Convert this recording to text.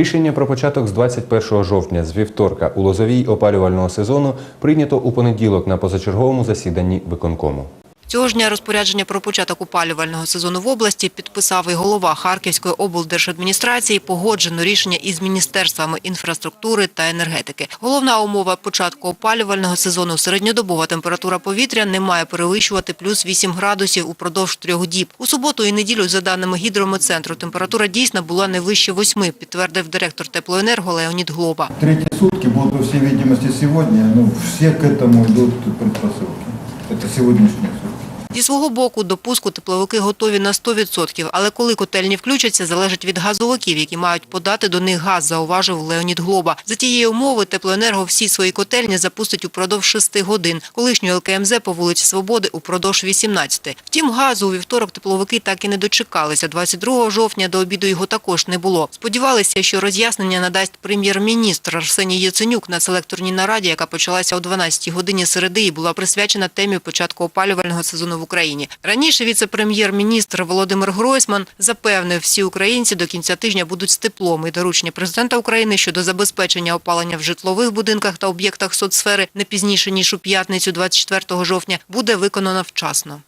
Рішення про початок з 21 жовтня з вівторка у лозовій опалювального сезону прийнято у понеділок на позачерговому засіданні виконкому. Цього ж дня розпорядження про початок опалювального сезону в області підписав і голова Харківської облдержадміністрації. Погоджено рішення із міністерствами інфраструктури та енергетики. Головна умова початку опалювального сезону – середньодобова температура повітря не має перевищувати плюс 8 градусів упродовж трьох діб. У суботу і неділю, за даними гідрометцентру, температура дійсно була не вище 8, підтвердив директор теплоенерго Леонід Глоба. Третьи сутки будут, по всей видимости, сегодня. Ну, все к этому идут предпосылки. Это сегодняшние сутки. Зі свого боку, до пуску тепловики готові на 100%, але коли котельні включаться, залежить від газовиків, які мають подати до них газ, зауважив Леонід Глоба. За тієї умови теплоенерго всі свої котельні запустить упродовж 6 годин, колишню ЛКМЗ по вулиці Свободи упродовж 18. Втім, газу у вівторок тепловики так і не дочекалися. 22 жовтня до обіду його також не було. Сподівалися, що роз'яснення надасть прем'єр-міністр Арсеній Яценюк на селекторній нараді, яка почалася о 12 годині середи і була присвячена темі початку опалювального сезону в Україні. Раніше віце-прем'єр-міністр Володимир Гройсман запевнив, всі українці до кінця тижня будуть з теплом. І доручення президента України щодо забезпечення опалення в житлових будинках та об'єктах соцсфери не пізніше ніж у п'ятницю, 24 жовтня, буде виконано вчасно.